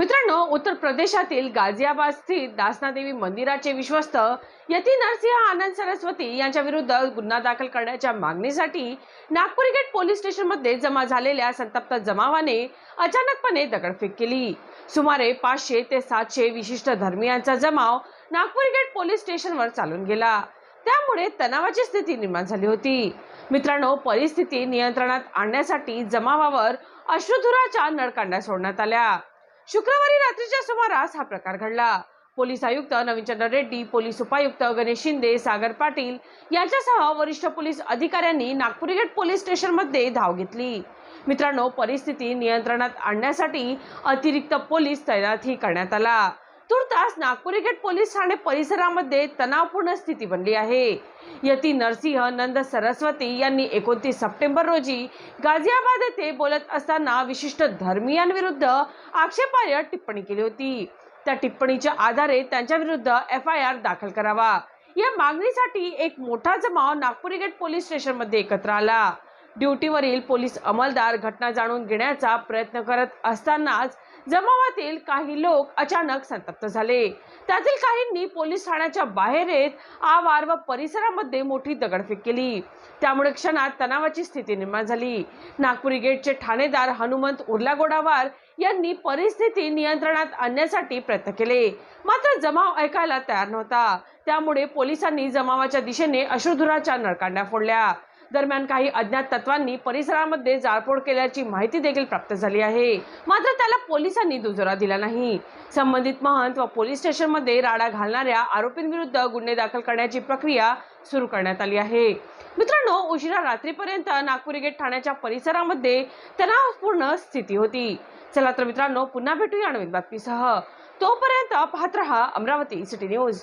मित्रांनो उत्तर प्रदेशातील गाझियाबाद स्थित दासनादेवी मंदिराचे विश्वस्त यती नरसिंह आनंद सरस्वती यांच्या विरुद्ध गुन्हा दाखल करण्याच्या मागणीसाठी नागपूर गेट पोलीस स्टेशनमध्ये जमा झालेल्या संतप्त जमावाने अचानकपणे दगडफेक केली. सुमारे पाचशे ते सातशे विशिष्ट धर्मियांचा जमाव नागपूर गेट पोलीस स्टेशनवर चालून गेला. त्यामुळे तणावाची स्थिती निर्माण झाली होती. मित्रांनो परिस्थिती नियंत्रणात आणण्यासाठी जमावावर अश्रुधुराच्या नळकांड्या सोडण्यात आल्या. शुक्रवारी रात्रीच्या सुमारास हा प्रकार घडला. पोलीस आयुक्त नवीनचंद्र रेड्डी पोलीस उपायुक्त गणेश शिंदे सागर पाटील यांच्यासह वरिष्ठ पोलीस अधिकाऱ्यांनी नागपुरी गेट पोलीस स्टेशनमध्ये धाव घेतली. मित्रांनो परिस्थिती नियंत्रणात आणण्यासाठी अतिरिक्त पोलीस तैनातही करण्यात आला. तुर्तास नागपुरी गेट पोलीस ठाणे परिसरामध्ये तणावपूर्ण स्थिती बनली आहे. यती नरसिंह नंद सरस्वती यांनी एकोणतीस सप्टेंबर रोजी गाझियाबाद येथे बोलत असताना विशिष्ट धर्मियांविरुद्ध आक्षेपार्ह टिप्पणी केली होती. त्या टिप्पणीच्या आधारे त्यांच्या विरुद्ध एफ आय आर दाखल करावा. या मागणीसाठी एक मोठा जमाव नागपुरी गेट पोलीस स्टेशनमध्ये एकत्र आला. ड्युटीवरील पोलीस अंमलदार घटना जाणून घेण्याचा प्रयत्न करत असतानाच जमावातील काही लोक अचानक संतप्त झाले. त्यातील काहींनी पोलीस ठाण्याच्या बाहेर येत आवार व परिसरामध्ये मोठी दगडफेक केली. त्यामुळे क्षणात तणावाची स्थिती निर्माण झाली. नागपुरी गेटचे ठाणेदार हनुमंत उर्लागोडावार यांनी परिस्थिती नियंत्रणात आणण्यासाठी प्रयत्न केले. मात्र जमाव ऐकायला तयार नव्हता. त्यामुळे पोलिसांनी जमावाच्या दिशेने अश्रुधुराच्या नळकांड्या फोडल्या. दरम्यान काही अज्ञात तत्वांनी परिसरामध्ये जाळपोळ केल्याची माहिती देखील प्राप्त झाली आहे. मात्र त्याला पोलिसांनी दुजोरा दिला नाही. संबंधित महंत व पोलीस स्टेशनमध्ये राडा घालणाऱ्या आरोपींविरुद्ध गुन्हे दाखल करण्याची प्रक्रिया सुरू करण्यात आली आहे. मित्रांनो उशिरा रात्रीपर्यंत नागपुरी गेट ठाण्याच्या परिसरामध्ये तणावपूर्ण स्थिती होती. चला तर मित्रांनो पुन्हा भेटूया नवीन बातमीसह. तोपर्यंत पाहत रहा अमरावती सिटी न्यूज.